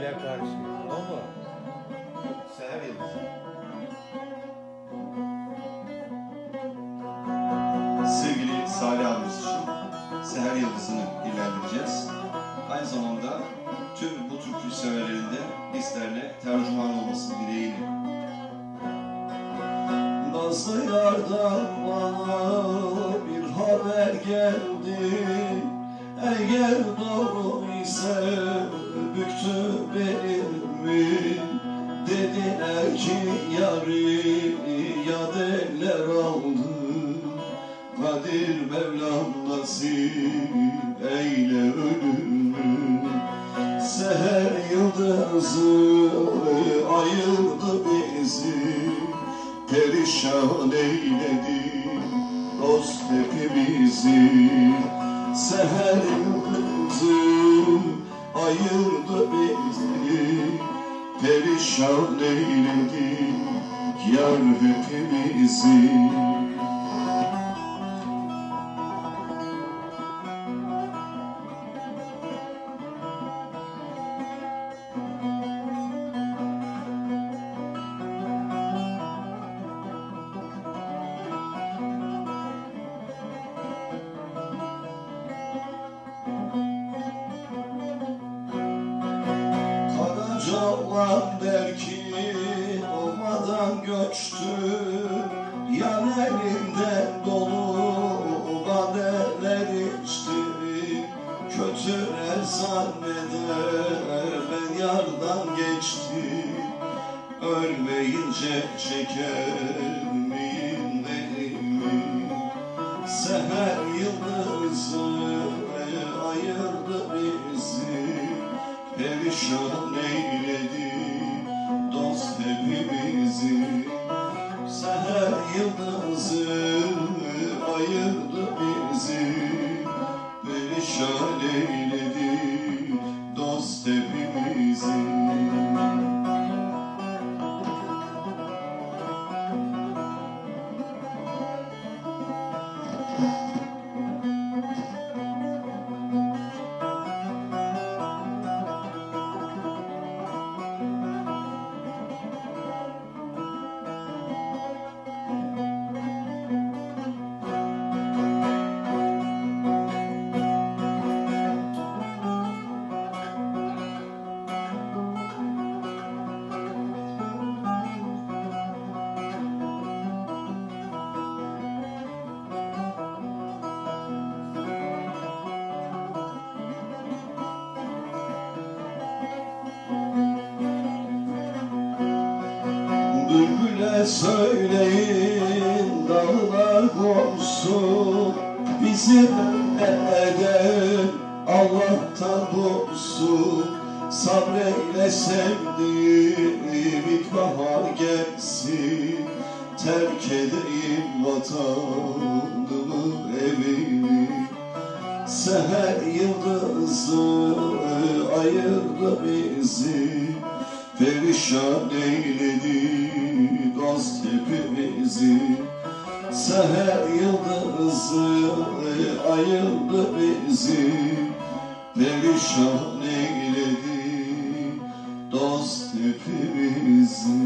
Sele karşı. O mu? Seher Yıldızı. Sevgili Salih abimiz için Seher Yıldızı'nı ilerleyeceğiz. Aynı zamanda tüm bu türkü severlerin de listelerine tercüman olması dileğiyle. Nazlı yardan bana bir haber geldi Eğer doğru ise büktü belimi Dediler ki yarı yad eller aldı. Kadir Mevlam nasip eyle ölümü. Seher yıldızı ayırdı bizi Perişan eyledi dost hepimizi. Seher yıldızı ayırdı bizi. Perişan eyledi yar hepimizi Karaca olan der ki olmadan göçtü. Yan elinden dolu badeler içti. Kötüler zanneder ben yardan geçti. Ölmeyince çeker miyim elimi. Seher yıldızı ayırdı bizi. Perişan eyledi ayırdı Bülbüle söyleyin dağlar korksun Bizim eden Allah'tan bulsun Sabreyle sevdiğim ilk bahar gelsin. Terk edeyim vatanımı evimi. Seher yıldızı ayırdı bizi Perişan eyledi dost hepimizi Seher yıldızı ayırdı bizi. Perişan eyledi dost hepimizi